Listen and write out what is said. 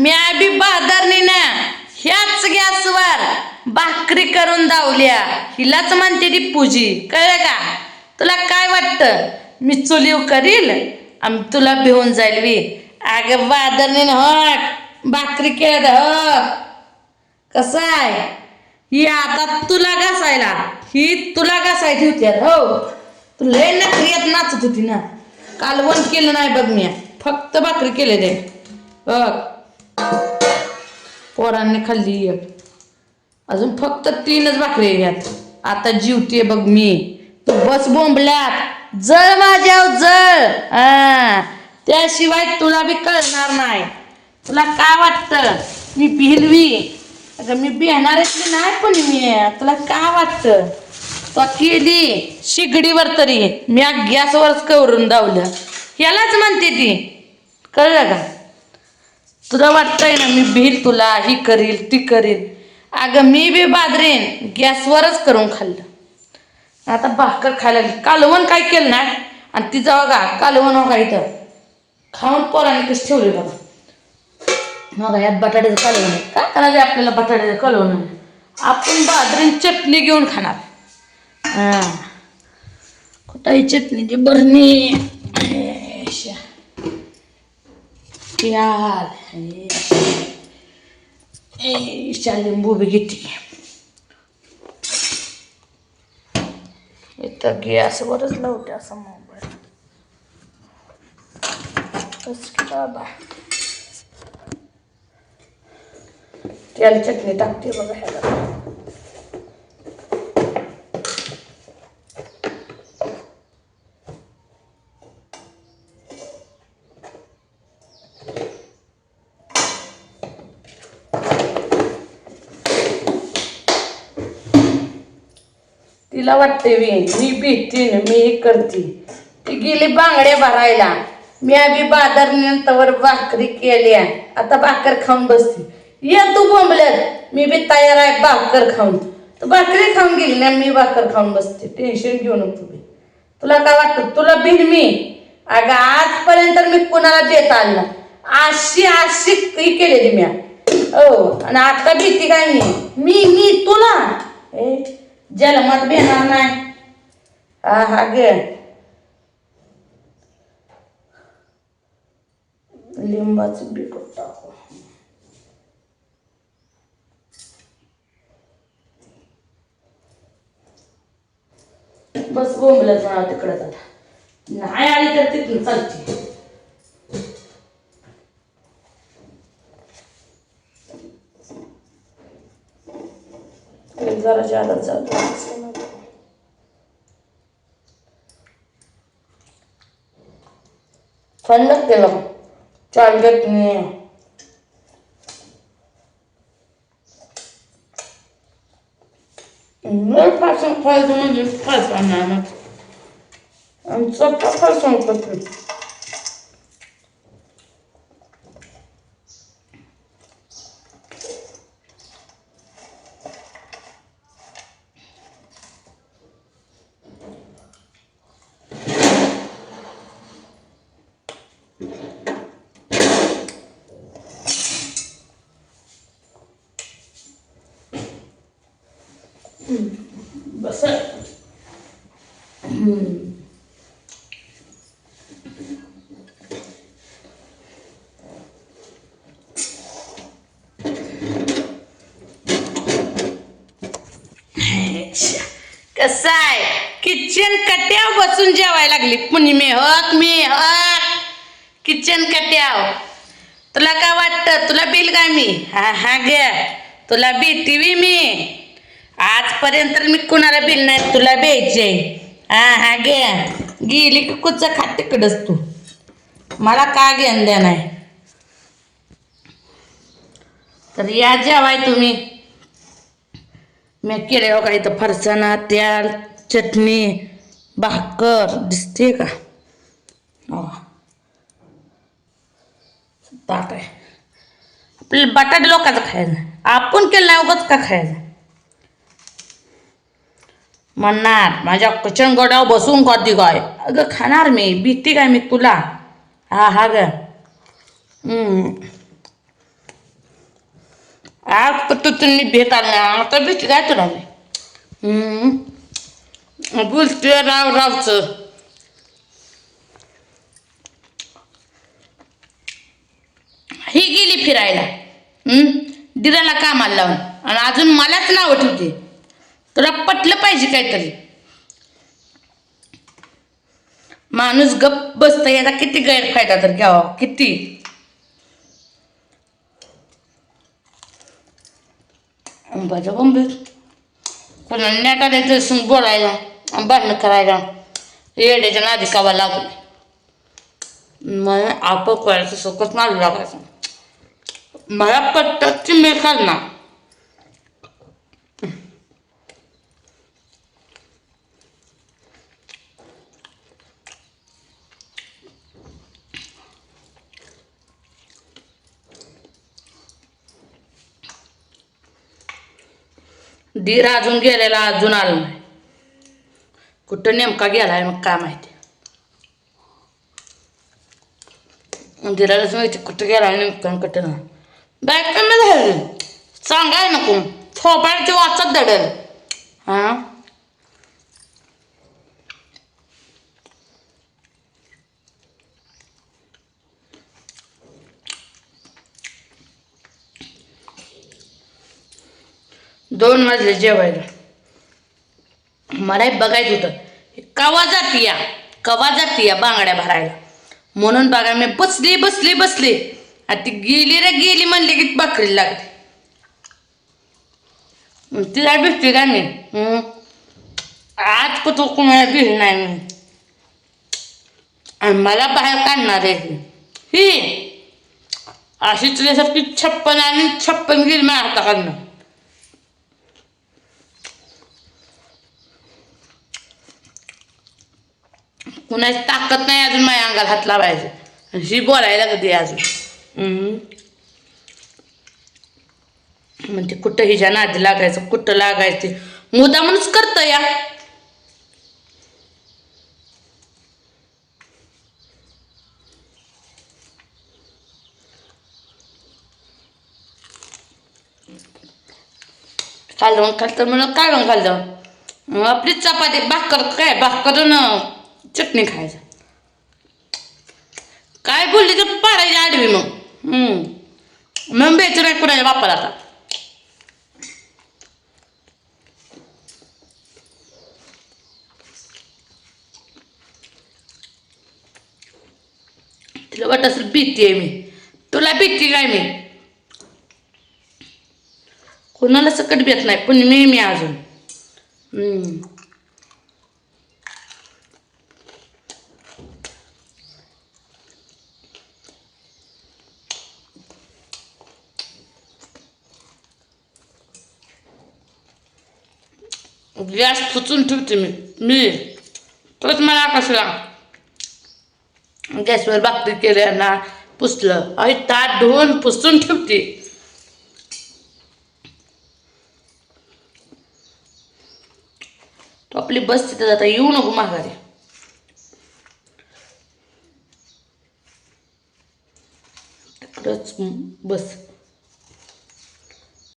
मी बी बहादरनी ना ह्याच गॅसवर भाकरी करून दावल्या. हिलाच म्हणते ती पूजी. कळलं का? तुला काय वाटतं? मी चुलीव करील? आणि तुला भिवून जाईल वी अगं बहादरनी हो भाकरी केलं हो. कसं आहे? ही आता तुला घासायला. ही तुला घासाय ठेवत्यात हो. तू लय नखरी येत नाचत होती ना. कालवण केलं नाही बघ मी. फक्त भाकरी केले ते. बघ. पोरांनी खाल्ली एक. अजून फक्त तीनच भाकरी घ्यात आता जीवते बघ मी. तू बस बोंबल्यात. जळ माझ्या जळ. त्याशिवाय तुला बी कळणार नाही. तुला काय वाटतं? मी भिलवी अगं मी बिहणाऱ्यातली नाही पण मी. तुला काय वाटतं? तो केली शिगडीवर तरी. मी गॅसवरच कवरून दावलं. यालाच म्हणते ती. कळलं का? तुला वाटतंय ना मी भील तुला ही करील ती करील. अगं मी बी बाजरीन गॅसवरच करून खाल्लं. आता भाकर खायला कालवण काय केलं ना आणि तिचं बघा कालवण हो बघा इथं? खाऊन पोराने कसं ठेवले बघा. हो बघा यात बटाट्याचं कालवण आहे. काय करायचं आपल्याला बटाट्याचं कालवण? आपण बाजरीन चटणी घेऊन खाणार. हां. कुठाही चटणीची बरणी? ऐशा. यार ऐशा लिंबू बी घेते इथं गॅसवरच लावते असं मोबाईल बस बाबा तेल चटणी टाकते बघा ह्याला तिला वाटते मी मी भीतीन मी हे करते. ती गेली बांगड्या भरायला. मी आधी बाजारनंतर भाकरी केल्या. आता भाकर खाऊन बसते ये तू बोंबल्यात मी बी तयार आहे भाकर खाऊन. तू भाकरी खाऊन गेली ना मी भाकर खाऊन बसते. टेन्शन घेऊ नको तुम्ही तुला काय वाटतं? तुला भिन मी. अगं आजपर्यंत मी कुणाला देत आलं अशी अशी केलेली मी. हो आणि आता भीती काय मी? मी मी तुला. ए जन्मात भेणार नाही. हा हा गे लिंबाचं बिकट टाकू. बस बोंबलच म्हणा तिकडं आता. नाही आली तर तिथून चालते. तेल जरा जादा जातो छान लागते बघ छान चटणी लय फासून खायचं म्हणजे फासा नाही आमचं फासून बस. कसं आहे? किचन कट्याव बसून जेवायला लागली. पुणी मी हक मी हक. किचन कट्याव तुला काय वाटतं? तुला बिल काय मी? हा हा ग तुला भेट टी व्ही मी. आजपर्यंत मी कुणाला बिल नाही तुला आहे हा हा घे. गेली की कुच खात तिकडच तू. मला का घेऊन द्या नाही तर या जेवाय तुम्ही. मी केले हो का इथं फरसाणा त्याल चटणी भाकर दिसते का? हो. ताट आहे. आपल्याला बटाट लोकांचं खायचं आपण केलं नाही उगाच का खायचं? म्हणणार माझ्या किचन गोड्यावर बसून खाती काय? अगं खाणार मी भीती काय मी तुला? हा हा ग. हम्म. तू तुम्ही भेट आला आता भीती काय तुला मी? हम्म. बोलतोय राव रावचं. ही गेली फिरायला. दिराला कामाला लावून. आणि अजून मलाच नाव ठेवते. तुला पटलं पाहिजे काहीतरी. माणूस गप्प बसत याचा किती गैरफायदा तर घ्यावा किती? अंबाचा बंबे कोणाला नेट आल्याचं बोलायला आणि भांडणं करायला. येड्याच्या नादी कावा लागले मला आपण करायचं सोकत मारू लागायचं. मला पटत की मी करणार. दीर अजून गेलेला अजून आलो नाही. कुठं नेमका गेलाय मग काय माहिती? दिरालाच माहिती कुठं गेला नेमका कुठं नाही. बॅग कमी झाली सांगाय नको. थोपायची वाचत दडल हां? दोन वाजले जेवायला. मला हे बघायचं होतं कवा जाती या? कवा जाती या बांगड्या भरायला? म्हणून बघा मी बसली बसली बसली. आणि ती गेली रे गेली म्हणली की बाकरी लागली तिला भेटते का मी आज कुठं कुणाला भेट नाही मी? आणि मला बाहेर काढणार आहे ही. अशी तुझ्यासारखी छप्पन आणि छप्पन गेली आता हाताकडनं कुणाची ताकद नाही अजून माझ्या अंगाला हात लावायचं. आणि ही बोलायला कधी अजून. म्हणते कुठं हिच्या नादी लागायचं कुठं लागायचं मुदामूनच करतं या. खाल्लं खालतं म्हणून काढून खाल्लं मग आपली चपाती भाकर काय भाकर न चटणी खायचं. काय बोलली तर पाडायची आडवी मग. हम्म. मग बेचं नाही कुणाच्या बापाला आता. तिला वाटत असेल भीती आहे मी. तुला भीती काय मी? कोणाला सकट भेट नाही. पण मी मी अजून. गॅस पुचून ठेवते मी. मी. परत मला कसला गॅसवर भाकरी केल्या ना पुसलं. आई ताट धुवून पुसून ठेवते. तो आपली बस तिथे जाता येऊ नको माघारी. तिकडंच बस.